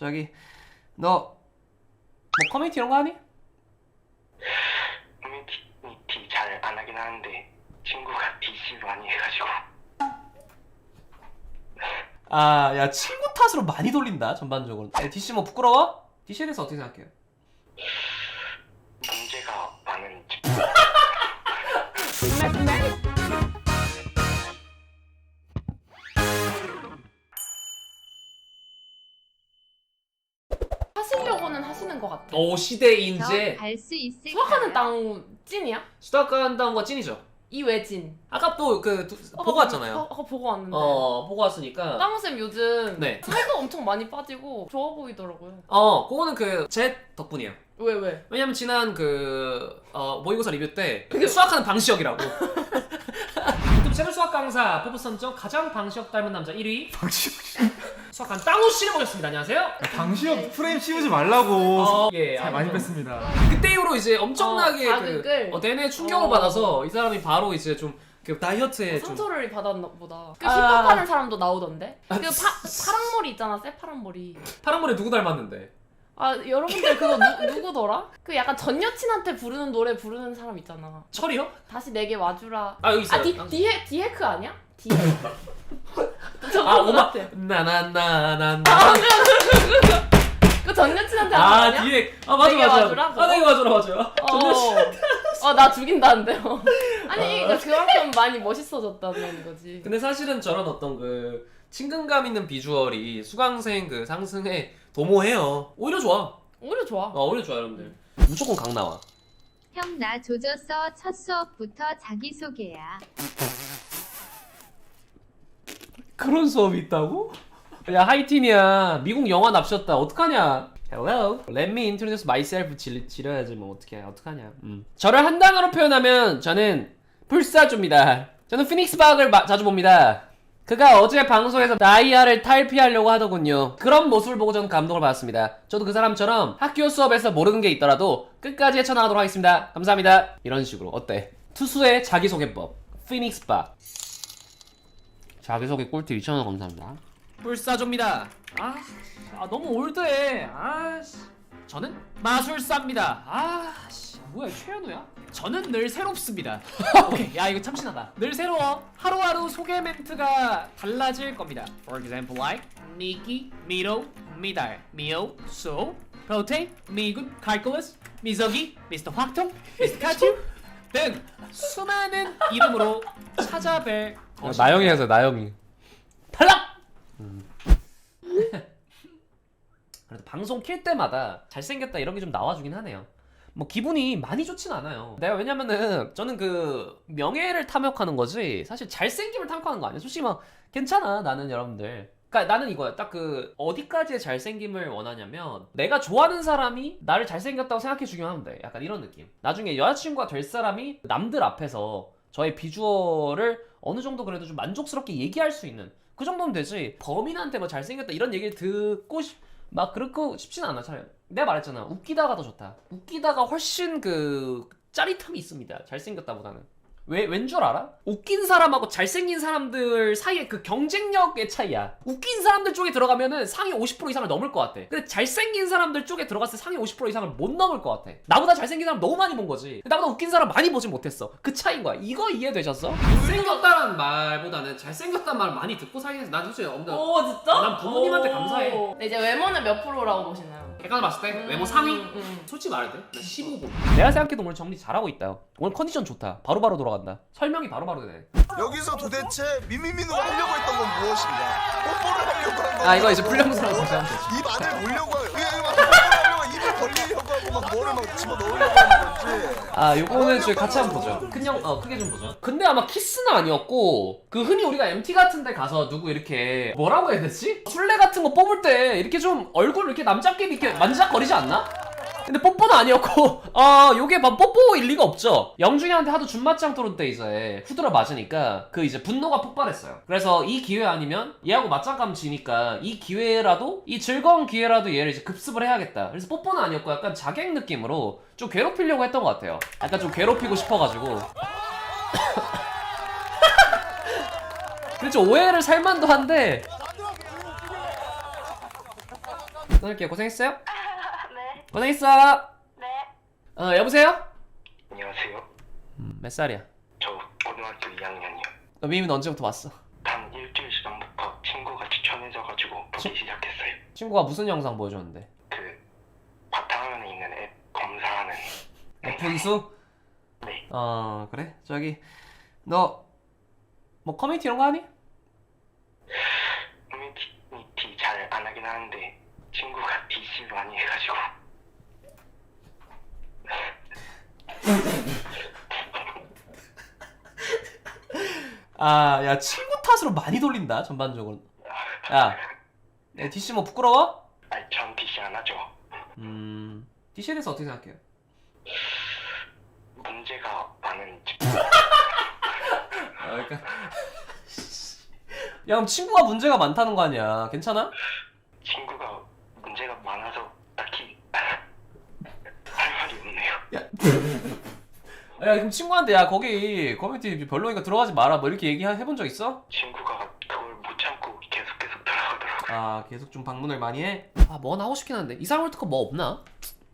저기 너 뭐 커뮤니티 이런 거 하니? 커뮤니티 잘 안 하긴 하는데 친구가 DC 많이 해가지고 아, 야 친구 탓으로 많이 돌린다 전반적으로. 야, DC 뭐 부끄러워? DC에 대해서 어떻게 생각해요? 것 같아. 오 시대 인재. 갈수 있을까? 수학하는 땅 찐이야? 수다간다는 거 찐이죠. 이 외진. 아까 또 그 보고 왔잖아요. 어, 어, 보고 왔는데. 어 보고 왔으니까. 땅쌤 요즘 네. 살도 엄청 많이 빠지고 좋아 보이더라고요. 어 그거는 그 제 덕분이에요. 왜 왜? 왜냐면 지난 그 어, 모의고사 리뷰 때 그게 수학하는 방시혁이라고. 유튜브 채널 수학 강사 포브 선정 가장 방시혁 닮은 남자 1위 방시혁 수학한 땅우 씨를 모셨습니다. 안녕하세요. 방시혁 프레임 씌우지 말라고 어, 예, 살 많이 아무튼 뺐습니다 그때 이후로 이제 엄청나게 어, 그 자극을. 어, 내내 충격을 어. 받아서 이 사람이 바로 이제 좀그 다이어트에 좀 상처를 받았나 보다. 그 아. 힙합하는 사람도 나오던데. 그 파, 파란 머리 있잖아, 새 파란 머리. 파란 머리 누구 닮았는데? 아 여러분들 그거 누, 누구더라? 그 약간 전 여친한테 부르는 노래 부르는 사람 있잖아. 철이요? 다시 내게 와주라. 아 여기 있어요. 아 디, 디헤 디헤크 아니야? 저거 아 오마. 나나나나나 그전 여친한테 하는 거아 아니야? 뒤에 아 맞아 내게 맞아 와주라, 아 내게 와주라 맞아 어, 어, 나 죽인다는데요. 아니, 그러니까 그만큼 많이 멋있어졌다는 거지. 근데 사실은 저런 어떤 그 친근감 있는 비주얼이 수강생 그 상승에 도모해요 오히려 좋아 오히려 좋아. 어 오히려 좋아 여러분들 무조건 강 나와 형 나 조졌어 첫 수업부터 자기소개야. 그런 수업이 있다고? 야 하이틴이야 미국 영화 납셨다 어떡하냐 Hello. Let me introduce myself. 지, 지려야지 뭐 어떡해. 어떡하냐. 음. 저를 한 단어로 표현하면 저는 불사조입니다. 저는 피닉스 박을 마- 자주 봅니다. 그가 어제 방송에서 나이아를 탈피하려고 하더군요. 그런 모습을 보고 저는 감동을 받았습니다. 저도 그 사람처럼 학교 수업에서 모르는 게 있더라도 끝까지 헤쳐나가도록 하겠습니다. 감사합니다. 이런 식으로. 어때? 투수의 자기소개법. 피닉스 박. 자기소개 꿀팁 2,000원 감사합니다. 뿔사조입니다. 아, 아 너무 올드해. 아 씨. 저는 마술사입니다. 아 씨. 뭐야 최현우야? 저는 늘 새롭습니다. 오케이, 야 이거 참신하다. 늘 새로워. 하루하루 소개 멘트가 달라질 겁니다. For example, like 니키, 미로, 미달, 미오, 소, 프로테, 미군, 칼콜러스, 미석이, 미스터 확통, 미스터 카츄 등 수많은 이름으로 찾아뵐 것입니다. 나영이 해서 나영이 탈락! 그래도 방송 킬 때마다 잘생겼다 이런 게 좀 나와주긴 하네요. 뭐 기분이 많이 좋진 않아요. 내가 왜냐면은 저는 그 명예를 탐욕하는 거지 사실 잘생김을 탐욕하는 거 아니야. 솔직히 막 괜찮아 나는 여러분들. 그러니까 나는 이거야. 딱 그 어디까지의 잘생김을 원하냐면 내가 좋아하는 사람이 나를 잘생겼다고 생각해 주기만 하면 돼. 약간 이런 느낌. 나중에 여자친구가 될 사람이 남들 앞에서 저의 비주얼을 어느 정도 그래도 좀 만족스럽게 얘기할 수 있는 그 정도면 되지. 범인한테 뭐 잘생겼다 이런 얘기를 듣고 싶, 막 그렇고 싶진 않아. 차라리 내가 말했잖아. 웃기다가 더 좋다. 웃기다가 훨씬 그 짜릿함이 있습니다. 잘생겼다보다는. 왜, 왠 줄 알아? 웃긴 사람하고 잘생긴 사람들 사이의 그 경쟁력의 차이야. 웃긴 사람들 쪽에 들어가면은 상위 50% 이상을 넘을 것 같아. 근데 잘생긴 사람들 쪽에 들어갔을 때 상위 50% 이상을 못 넘을 것 같아. 나보다 잘생긴 사람 너무 많이 본 거지. 나보다 웃긴 사람 많이 보진 못했어. 그 차이인 거야. 이거 이해되셨어? 잘생겼다는 말보다는 잘생겼다는 말을 많이 듣고 살긴 해서 난 솔직히 없는 오, 진짜? 난 부모님한테 감사해. 네, 이제 외모는 몇 프로라고 보시나요? 객관을 봤을 때 외모 상위? 음, 음. 솔직히 말해도 돼? 나 15분. 내가 생각해도 오늘 정리 잘하고 있다. 오늘 컨디션 좋다. 바로바로 돌아간다. 설명이 바로바로 되네. 여기서 도대체 미미미누가 하려고 했던 건 무엇인가? 뽀뽀를 하려고 한 건. 아 이거 이제 다시 하면 되지. 입 안을 물려고 이 막 뭐를 막 집어 넣으려고 하는 건지. 아 요거는 저희 같이 한번 보죠. 큰형 어 크게 좀 보죠. 근데 아마 키스는 아니었고 그 흔히 우리가 MT 같은데 가서 누구 이렇게 뭐라고 해야 되지? 술래 같은 거 뽑을 때 이렇게 좀 얼굴 이렇게 남자끼리 이렇게 만지작거리지 않나? 근데 뽀뽀는 아니었고. 아 요게 막 뽀뽀일 리가 없죠. 영준이한테 하도 준맞짱 토론 때 이제. 후드려 맞으니까 그 이제 분노가 폭발했어요. 그래서 이 기회 아니면 얘하고 맞짱 가면 지니까 이 기회라도 이 즐거운 기회라도 얘를 이제 급습을 해야겠다. 그래서 뽀뽀는 아니었고 약간 자객 느낌으로 좀 괴롭히려고 했던 것 같아요. 약간 좀 괴롭히고 싶어가지고. 좀 오해를 살만도 한데. 끊을게요. 고생했어요? 네. 고생했어. 네. 어, 여보세요? 안녕하세요. 음, 몇 살이야? 저 고등학교 2학년이요. 너 미미는 언제부터 왔어? 단 일주일 전부터 친구가 추천해줘가지고 보기 시작했어요. 친구가 무슨 영상 보여줬는데? 그 바탕화면에 있는 앱 검사하는 분수? 네. 어, 그래? 저기 너 뭐 커뮤니티 이런 거 하니? 커뮤니티 잘 안 하긴 하는데 친구가 DC 많이 해가지고 아, 야 친구 탓으로 많이 돌린다 전반적으로. 야, 내 DC 뭐 부끄러워? 아니 전 DC 안 하죠. 음, DC에 대해서 어떻게 생각해요? 문제가 많은 집 아, 그러니까. 야, 그럼 친구가 문제가 많다는 거 아니야? 괜찮아? 친구가 문제가 많아서 딱히 할 말이 없네요. 야, 그럼 친구한테 야 거기 커뮤니티 별로니까 들어가지 마라 뭐 이렇게 얘기해본 적 있어? 친구가 그걸 못 참고 계속 계속 들어가더라고요. 아, 계속 좀 방문을 많이 해? 아, 뭐나 하고 싶긴 한데 이상 월드컵 뭐 없나?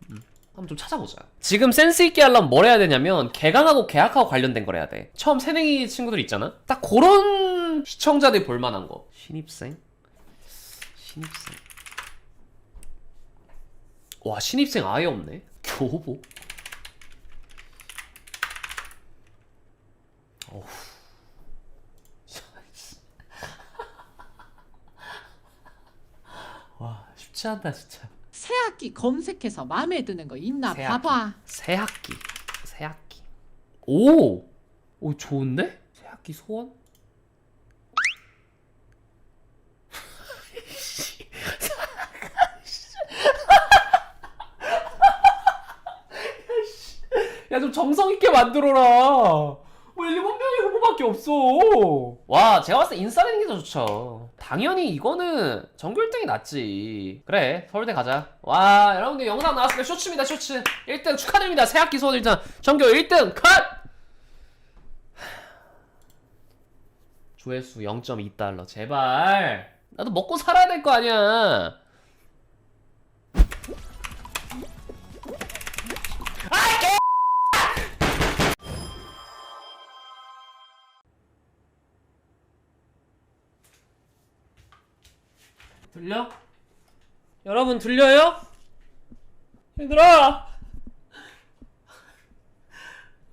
음, 한번 좀 찾아보자. 지금 센스 있게 하려면 뭘 해야 되냐면 개강하고 계약하고 관련된 걸 해야 돼. 처음 새내기 친구들 있잖아. 딱 그런 시청자들이 볼 만한 거. 신입생? 신입생. 와, 신입생 아예 없네. 교복. 어후. 와, 쉽지 않다 진짜. 새 학기 검색해서 마음에 드는 거 있나 새 학기. 봐봐. 새 학기. 새 학기. 오! 오, 좋은데? 새 학기 소원? 야, 좀 정성 있게 만들어라. 후보밖에 없어? 와, 제가 봤을 때 인싸 되는 게 더 좋죠. 당연히 이거는 전교 1등이 낫지. 그래, 서울대 가자. 와, 여러분들 영상 나왔으니까 쇼츠입니다, 쇼츠. 1등 축하드립니다. 새학기 소원 일단 전교 1등 컷! 조회수 0.2달러. 제발. 나도 먹고 살아야 될 거 아니야. 들려? 여러분 들려요? 얘들아!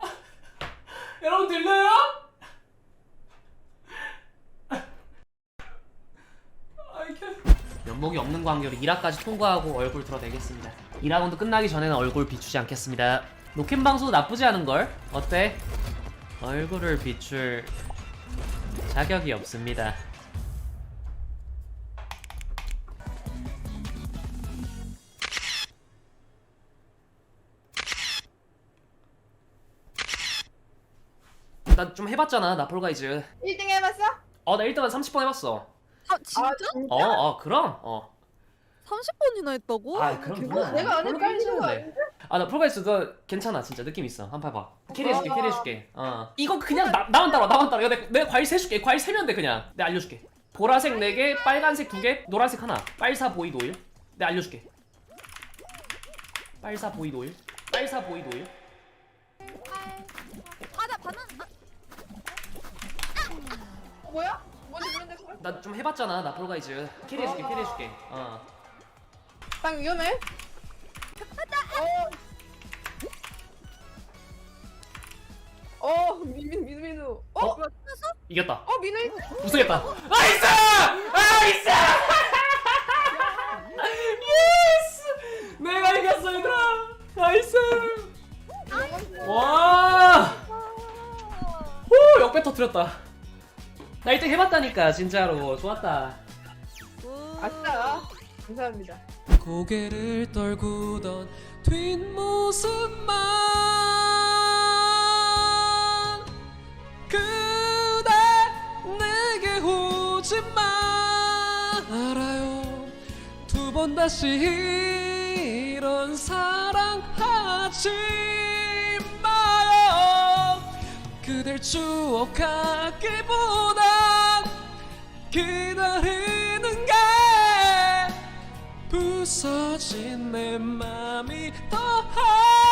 여러분 들려요? 면목이 없는 관계로 1화까지 통과하고 얼굴 드러내겠습니다. 2라운드 끝나기 전에는 얼굴 비추지 않겠습니다. 노캠 방송도 나쁘지 않은걸? 어때? 얼굴을 비출 자격이 없습니다. 나좀 해봤잖아 나폴가이즈. 1등 해봤어? 어나 1등한 30번 해봤어. 아 진짜? 어어 그럼? 어. 30번이나 했다고? 아 그럼 누나 내가 아는 폴가이즈는 돼. 아나 폴가이즈 너 괜찮아 진짜. 느낌 있어. 한번 해봐. 캐리해줄게 와. 캐리해줄게. 어. 이거 그냥 나, 나만 따라 나만 따라 내가, 내가 과일 세줄게. 과일 세면 돼 그냥. 내가 알려줄게. 보라색 4개 빨간색 2개 노란색 하나. 빨사 보이드 오일. 내가 알려줄게. 빨사 보이드 오일. 빨사 보이드 오일 뭐야? 뭔지 모르는데 그걸? 나 좀 해봤잖아 나 폴가이즈 캐리해줄게 캐리해줄게 어 땅 위험해? 어. 어 민민 민민우. 어? 어? 뭐야? 이겼다 어 민우. 우승했다 나이스 나이스 예스 내가 이겼어 얘들아 나이스 와 호, 역배 터뜨렸다. 나 1등 해봤다니까, 진짜로. 좋았다. 아싸. 감사합니다. 고개를 떨구던 뒷모습만 그대 내게 오지 말아요 두 번 다시 이런 사랑하지 그댈 추억하기보다 기다리는 게 부서진 내 맘이 더한